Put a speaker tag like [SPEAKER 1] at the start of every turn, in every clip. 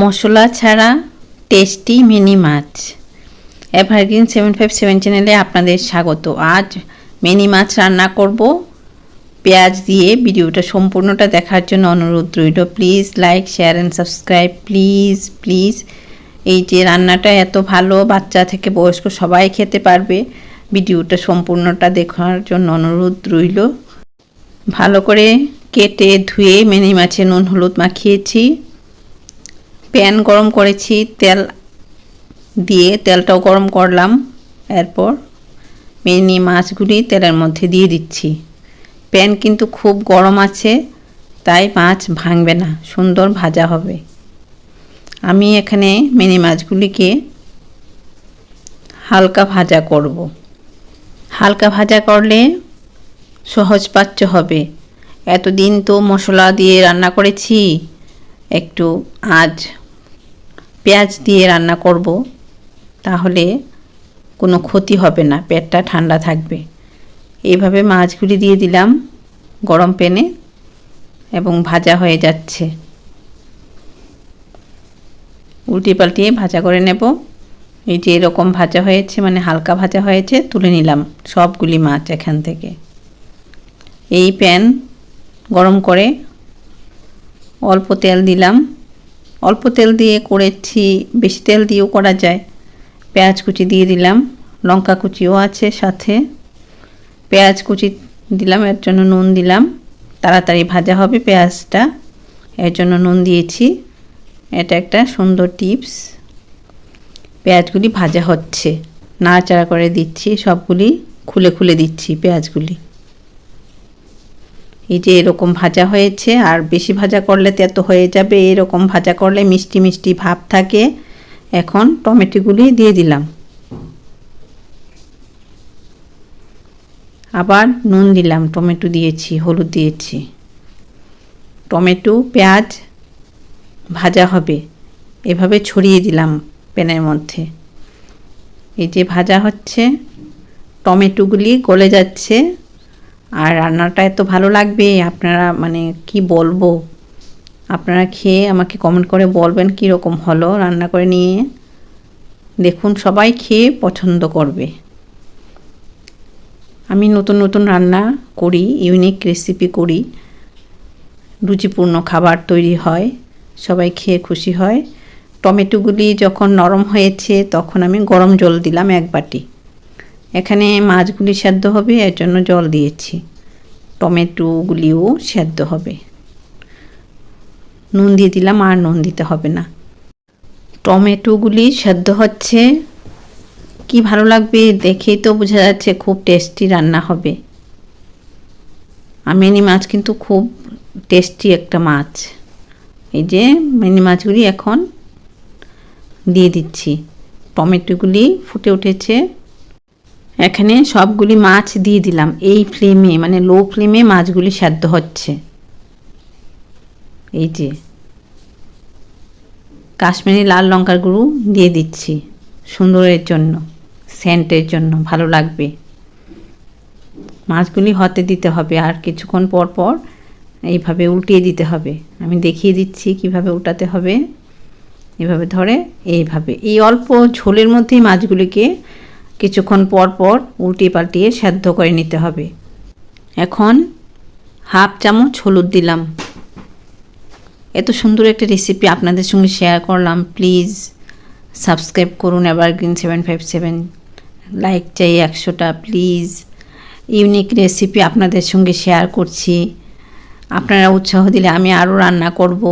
[SPEAKER 1] মশলা ছাড়া tasty mini মাছ। Evergreen seven five seven চ্যানেলে আপনাদের স্বাগত। আজ মিনি মাছ রান্না করব। পেঁয়াজ দিয়ে ভিডিওটা সম্পূর্ণটা দেখার জন্য অনুরোধ রইল। Please like share and subscribe please please এই যে রান্নাটা এত ভালো, বাচ্চা থেকে বয়স্ক সবাই খেতে পারবে। ভিডিওটা সম্পূর্ণটা দেখার জন্য অনুরোধ রইল। ভালো করে কেটে ধুয়ে মিনি মাছে নুন, হলুদ মাখিয়েছি। প্যান গরম করেছি, তেল দিয়ে তেলটাও গরম করলাম। এরপর মিনি মাছগুলি তেলের মধ্যে দিয়ে দিচ্ছি। প্যান কিন্তু খুব গরম আছে, তাই মাছ ভাঙবে না, সুন্দর ভাজা হবে। আমি এখানে মিনি মাছগুলিকে হালকা ভাজা করব। হালকা ভাজা করলে সহজপাচ্য হবে। এতদিন তো মশলা দিয়ে রান্না করেছি, একটু আজ পেঁয়াজ দিয়ে রান্না করব, তাহলে কোনো ক্ষতি হবে না, পেটটা ঠান্ডা থাকবে। এইভাবে মাছগুলি দিয়ে দিলাম গরম প্যানে এবং ভাজা হয়ে যাচ্ছে। উল্টে পাল্টিয়ে ভাজা করে নেব। এই যে এরকম ভাজা হয়েছে মানে হালকা ভাজা হয়েছে, তুলে নিলাম সবগুলি মাছ এখান থেকে। এই প্যান গরম করে অল্প তেল দিলাম। অল্প তেল দিয়ে করেছি, বেশি তেল দিয়েও করা যায়। পেঁয়াজ কুচি দিয়ে দিলাম, লঙ্কা কুচিও আছে সাথে। পেঁয়াজ কুচি দিলাম, এর জন্য নুন দিলাম। তাড়াতাড়ি ভাজা হবে পেঁয়াজটা। এর জন্য নুন দিয়েছি। এটা একটা সুন্দর টিপস। পেঁয়াজগুলি ভাজা হচ্ছে। নাড়াচাড়া করে দিচ্ছি, সবগুলি খুলে খুলে দিচ্ছি পেঁয়াজগুলি। এই যে এরকম ভাজা হয়েছে, আর বেশি ভাজা করলে তেতো হয়ে যাবে, এরকম ভাজা করলে মিষ্টি মিষ্টি ভাব থাকে। এখন টমেটোগুলি দিয়ে দিলাম। আবার নুন দিলাম, টমেটো দিয়েছি, হলুদ দিয়েছি। টমেটো, পেঁয়াজ ভাজা হবে। এভাবে ছড়িয়ে দিলাম প্যানের মধ্যে। এই যে ভাজা হচ্ছে, টমেটোগুলি গলে যাচ্ছে। আর রান্নাটা এত ভালো লাগবে। আপনারা মানে কি বলব? আপনারা খেয়ে আমাকে কমেন্ট করে বলবেন কী রকম হলো রান্না করে নিয়ে। দেখুন, সবাই খেয়ে পছন্দ করবে। আমি নতুন নতুন রান্না করি ইউনিক রেসিপি করি। রুচিপূর্ণ খাবার তৈরি হয়, সবাই খেয়ে খুশি হয়। টমেটোগুলি যখন নরম হয়েছে, তখন আমি গরম জল দিলাম এক বাটি। এখানে মাছগুলি সেদ্ধ হবে, এর জন্য জল দিয়েছি। টমেটোগুলিও সেদ্ধ হবে। নুন দিয়ে দিলাম, আর নুন দিতে হবে না। টমেটোগুলি সেদ্ধ হচ্ছে। কি ভালো লাগবে দেখেই তো বোঝা যাচ্ছে, খুব টেস্টি রান্না হবে। আর মিনি মাছ কিন্তু খুব টেস্টি একটা মাছ। এই যে মিনি মাছগুলি এখন দিয়ে দিচ্ছি। টমেটোগুলি ফুটে উঠেছে। এখানে সবগুলি মাছ দিয়ে দিলাম। এই ফ্লেমে মানে লো ফ্লেমে মাছগুলি সেদ্ধ হচ্ছে। এই যে। কাশ্মীরি লাল লঙ্কার গুঁড়ো দিয়ে দিচ্ছি। সুন্দরের জন্য সেন্টের জন্য, ভালো লাগবে। মাছগুলি হতে দিতে হবে, আর কিছুক্ষণ পর পর এইভাবে উল্টিয়ে দিতে হবে। আমি দেখিয়ে দিচ্ছি কীভাবে উল্টাতে হবে। এভাবে ধরে, এইভাবে। এই অল্প ঝোলের মধ্যেই মাছগুলিকে কিছুক্ষণ পর পর উল্টিয়ে পাল্টিয়ে সেদ্ধ করে নিতে হবে। এখন হাফ চামচ হলুদ দিলাম। এত সুন্দর একটা রেসিপি আপনাদের সঙ্গে শেয়ার করলাম। প্লিজ সাবস্ক্রাইব করুন evergreen seven five seven like চাই একশোটা। প্লিজ ইউনিক রেসিপি আপনাদের সঙ্গে শেয়ার করছি। আপনারা উৎসাহ দিলে আমি আরও রান্না করব।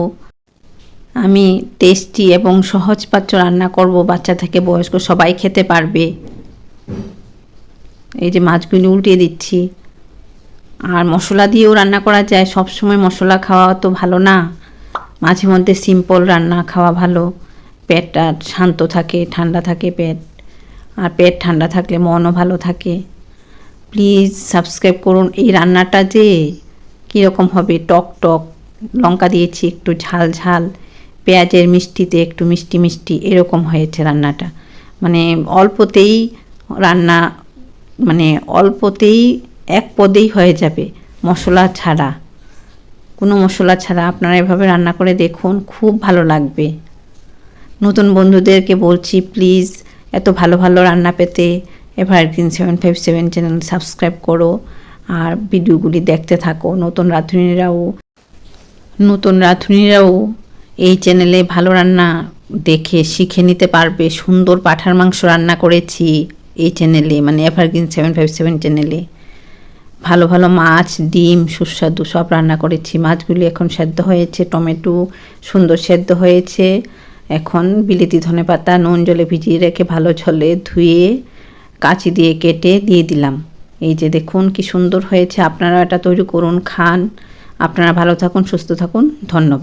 [SPEAKER 1] আমি টেস্টি এবং সহজপাচ্য রান্না করব। বাচ্চা থেকে বয়স্ক সবাই খেতে পারবে। এই যে মাছগুলি উল্টিয়ে দিচ্ছি। আর মশলা দিয়েও রান্না করা যায়। সব সময় মশলা খাওয়া তো ভালো না। মাঝে মধ্যে সিম্পল রান্না খাওয়া ভালো। পেটটা শান্ত থাকে, ঠান্ডা থাকে পেট। আর পেট ঠান্ডা থাকলে মনও ভালো থাকে। প্লিজ সাবস্ক্রাইব করুন। এই রান্নাটা যে কীরকম হবে? টক টক। লঙ্কা দিয়েছি একটু ঝাল ঝাল। পেঁয়াজের মিষ্টিতে একটু মিষ্টি মিষ্টি। এরকম হয়েছে রান্নাটা। মানে অল্পতেই রান্না মানে অল্পতেই এক পদেই হয়ে যাবে মশলা ছাড়া। কোনো মশলা ছাড়া আপনারা এভাবে রান্না করে দেখুন, খুব ভালো লাগবে। নতুন বন্ধুদেরকে বলছি প্লিজ এত ভালো ভালো রান্না পেতে evergreen seven five seven channel subscribe করো আর ভিডিওগুলি দেখতে থাকো। নতুন রাঁধুনিরাও নতুন রাঁধুনিরাও এই চ্যানেলে ভালো রান্না দেখে, শিখে নিতে পারবে। সুন্দর পাঠার মাংস রান্না করেছি। এই চ্যানেলে মানে এভারগ্রিন সেভেন ফাইভ সেভেন চ্যানেলে ভালো ভালো মাছ, ডিম, সুস্বাদু সব রান্না করেছি। মাছগুলি এখন সেদ্ধ হয়েছে, টমেটো সুন্দর সেদ্ধ হয়েছে। এখন বিলিতি ধনে পাতা, নুন, জলে ভিজিয়ে রেখে ভালো জলে ধুয়ে কাঁচি দিয়ে কেটে দিয়ে দিলাম। এই যে দেখুন কি সুন্দর হয়েছে। আপনারা এটা তৈরি করুন, খান। আপনারা ভালো থাকুন, সুস্থ থাকুন। ধন্যবাদ।